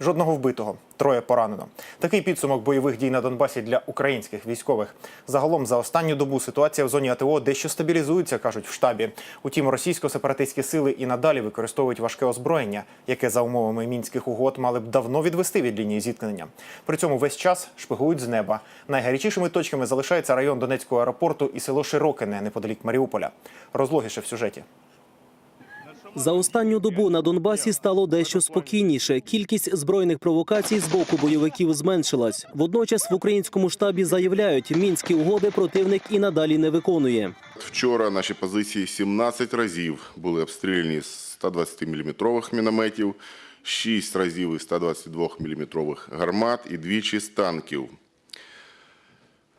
Жодного вбитого, троє поранено. Такий підсумок бойових дій на Донбасі для українських військових. Загалом за останню добу ситуація в зоні АТО дещо стабілізується, кажуть в штабі. Утім, російсько-сепаратистські сили і надалі використовують важке озброєння, яке за умовами мінських угод мали б давно відвести від лінії зіткнення. При цьому весь час шпигують з неба. Найгарячішими точками залишається район Донецького аеропорту і село Широкине неподалік Маріуполя. Розлогіше в сюжеті. За останню добу на Донбасі стало дещо спокійніше. Кількість збройних провокацій з боку бойовиків зменшилась. Водночас в українському штабі заявляють, мінські угоди противник і надалі не виконує. Вчора наші позиції 17 разів були обстріляні з 120-мм мінометів, 6 разів із 122-мм гармат і двічі з танків.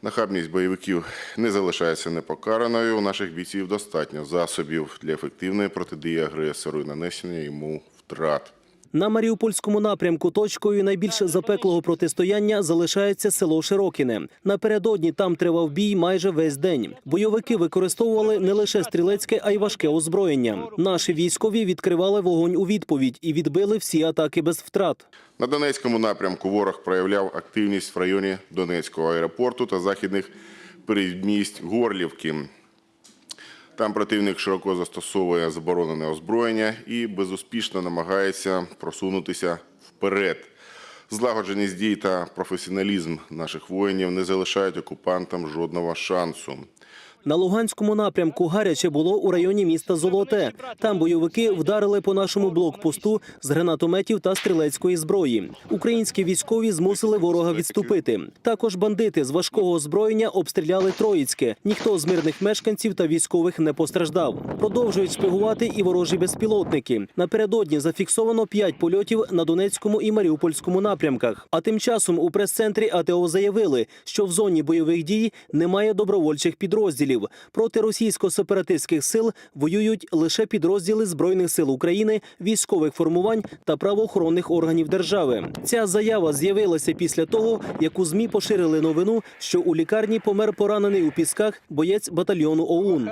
Нахабність бойовиків не залишається непокараною. У наших бійців достатньо засобів для ефективної протидії агресору і нанесення йому втрат. На Маріупольському напрямку точкою найбільш запеклого протистояння залишається село Широкіне. Напередодні там тривав бій майже весь день. Бойовики використовували не лише стрілецьке, а й важке озброєння. Наші військові відкривали вогонь у відповідь і відбили всі атаки без втрат. На Донецькому напрямку ворог проявляв активність в районі Донецького аеропорту та західних передмість Горлівки. Там противник широко застосовує заборонене озброєння і безуспішно намагається просунутися вперед. Злагодженість дій та професіоналізм наших воїнів не залишають окупантам жодного шансу. На Луганському напрямку гаряче було у районі міста Золоте. Там бойовики вдарили по нашому блокпосту з гранатометів та стрілецької зброї. Українські військові змусили ворога відступити. Також бандити з важкого озброєння обстріляли Троїцьке. Ніхто з мирних мешканців та військових не постраждав. Продовжують шпигувати і ворожі безпілотники. Напередодні зафіксовано п'ять польотів на Донецькому і Маріупольському напрямках. А тим часом у прес-центрі АТО заявили, що в зоні бойових дій немає добровольчих підрозділів. Проти російсько-сепаратистських сил воюють лише підрозділи збройних сил України, військових формувань та правоохоронних органів держави. Ця заява з'явилася після того, як у змі поширили новину, що у лікарні помер поранений у пісках боєць батальйону ОУН.